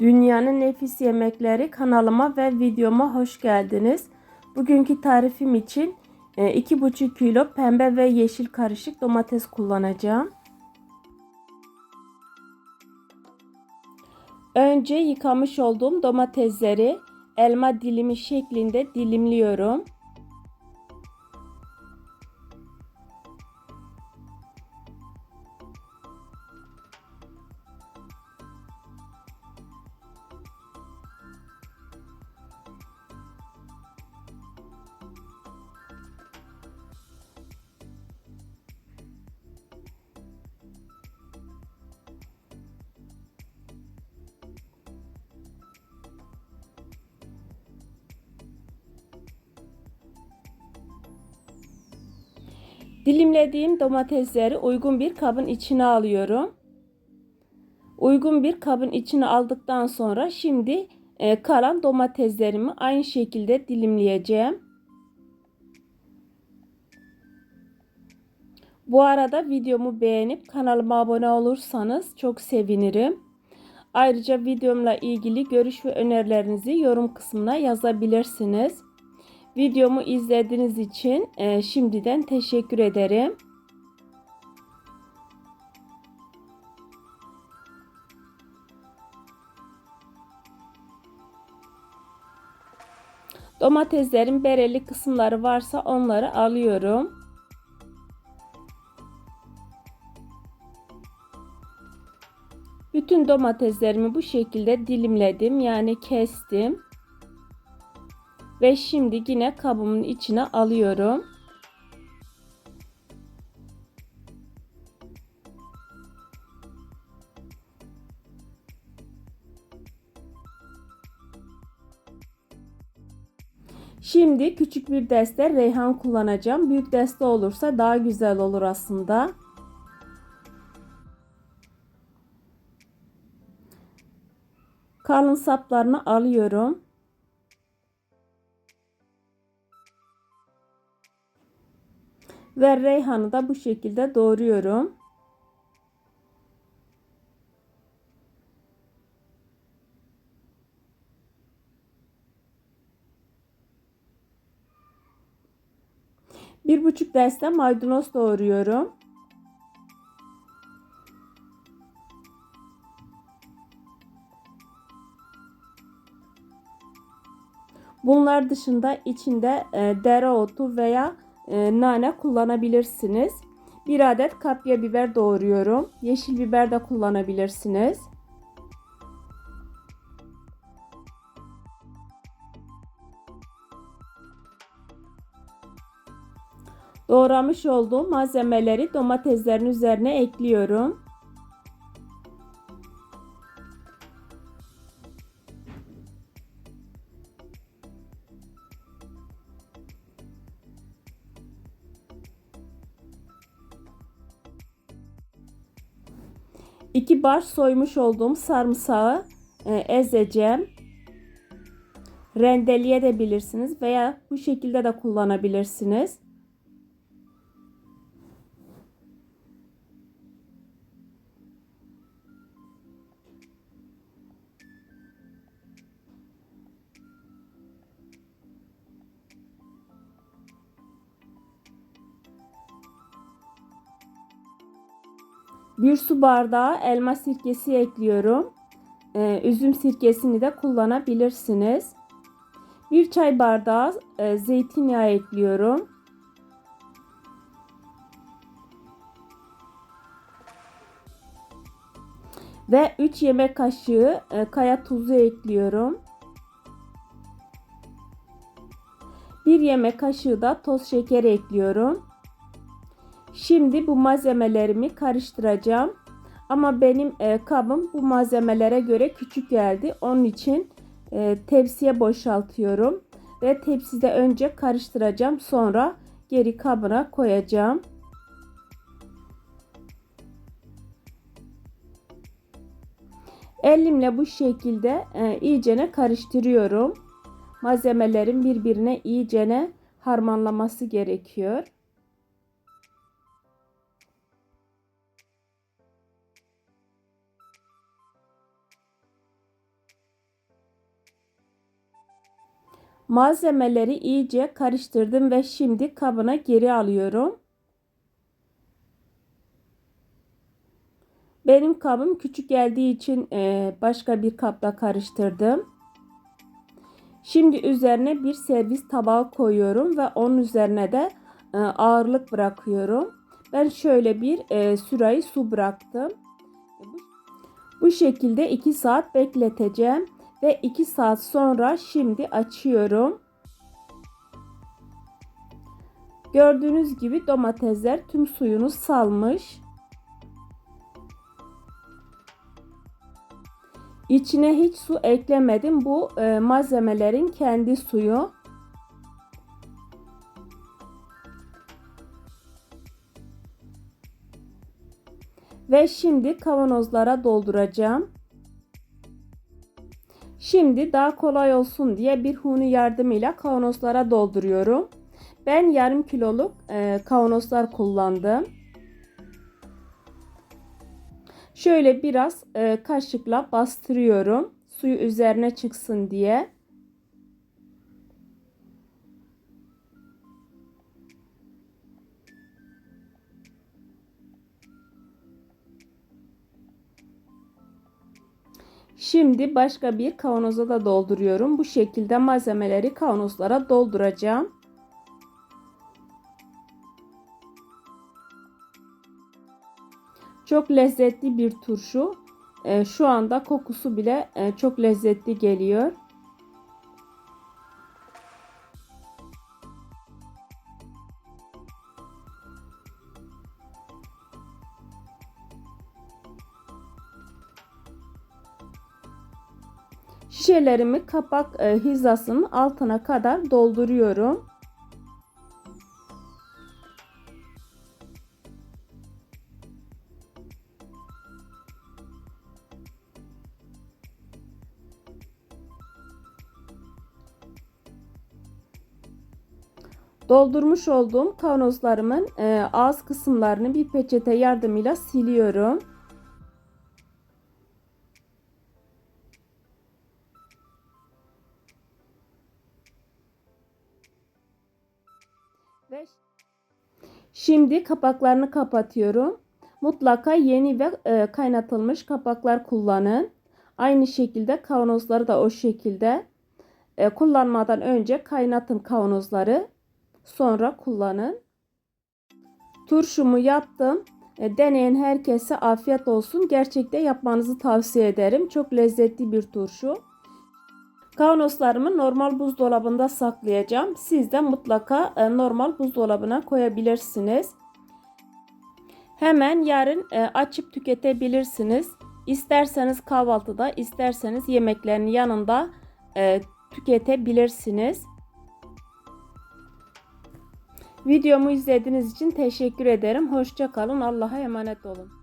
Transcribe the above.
Dünyanın nefis yemekleri kanalıma ve videoma hoş geldiniz. Bugünkü tarifim için e, 2,5 kilo pembe ve yeşil karışık domates kullanacağım. Önce yıkamış olduğum domatesleri elma dilimi şeklinde dilimliyorum. Dilimlediğim domatesleri uygun bir kabın içine alıyorum. Uygun bir kabın içine aldıktan sonra şimdi e, kalan domateslerimi aynı şekilde dilimleyeceğim. Bu arada videomu beğenip kanalıma abone olursanız çok sevinirim. Ayrıca videomla ilgili görüş ve önerilerinizi yorum kısmına yazabilirsiniz. Videomu izlediğiniz için e, şimdiden teşekkür ederim. Domateslerin bereli kısımları varsa onları alıyorum. Bütün domateslerimi bu şekilde dilimledim. Yani kestim. Ve şimdi yine kabımın içine alıyorum. Şimdi küçük bir deste reyhan kullanacağım. Büyük deste olursa daha güzel olur aslında. Kalın saplarını alıyorum. Ve reyhanı da bu şekilde doğruyorum. Bir buçuk deste maydanoz doğruyorum. Bunlar dışında içinde e, dereotu veya e, nane kullanabilirsiniz. Bir adet kapya biber doğruyorum. Yeşil biber de kullanabilirsiniz. Doğramış olduğum malzemeleri domateslerin üzerine ekliyorum. İki baş soymuş olduğum sarımsağı e, ezeceğim. Rendeleyebilirsiniz veya bu şekilde de kullanabilirsiniz. Bir su bardağı elma sirkesi ekliyorum. Ee, üzüm sirkesini de kullanabilirsiniz. Bir çay bardağı e, zeytinyağı ekliyorum. Ve 3 yemek kaşığı e, kaya tuzu ekliyorum. 1 yemek kaşığı da toz şeker ekliyorum. Şimdi bu malzemelerimi karıştıracağım. Ama benim e, kabım bu malzemelere göre küçük geldi. Onun için e, tepsiye boşaltıyorum. Ve tepside önce karıştıracağım. Sonra geri kabına koyacağım. Elimle bu şekilde e, iyicene karıştırıyorum. Malzemelerin birbirine iyicene harmanlaması gerekiyor. Malzemeleri iyice karıştırdım ve şimdi kabına geri alıyorum. Benim kabım küçük geldiği için e, başka bir kapta karıştırdım. Şimdi üzerine bir servis tabağı koyuyorum ve onun üzerine de e, ağırlık bırakıyorum. Ben şöyle bir e, sürahi su bıraktım. Bu şekilde 2 saat bekleteceğim ve 2 saat sonra şimdi açıyorum. Gördüğünüz gibi domatesler tüm suyunu salmış. İçine hiç su eklemedim. Bu e, malzemelerin kendi suyu. Ve şimdi kavanozlara dolduracağım. Şimdi daha kolay olsun diye bir huni yardımıyla kavanozlara dolduruyorum. Ben yarım kiloluk e, kavanozlar kullandım. Şöyle biraz e, kaşıkla bastırıyorum. Suyu üzerine çıksın diye. Şimdi başka bir kavanoza da dolduruyorum. Bu şekilde malzemeleri kavanozlara dolduracağım. Çok lezzetli bir turşu. E, şu anda kokusu bile e, çok lezzetli geliyor. Şişelerimi kapak e, hizasının altına kadar dolduruyorum. Doldurmuş olduğum kavanozlarımın e, ağız kısımlarını bir peçete yardımıyla siliyorum. Şimdi kapaklarını kapatıyorum. Mutlaka yeni ve e, kaynatılmış kapaklar kullanın. Aynı şekilde kavanozları da o şekilde e, kullanmadan önce kaynatın kavanozları. Sonra kullanın. Turşumu yaptım. E, deneyen herkese afiyet olsun. Gerçekten yapmanızı tavsiye ederim. Çok lezzetli bir turşu. Kavanozlarımı normal buzdolabında saklayacağım. Siz de mutlaka e, normal buzdolabına koyabilirsiniz. Hemen yarın e, açıp tüketebilirsiniz. İsterseniz kahvaltıda, isterseniz yemeklerin yanında e, tüketebilirsiniz. Videomu izlediğiniz için teşekkür ederim. Hoşçakalın. Allah'a emanet olun.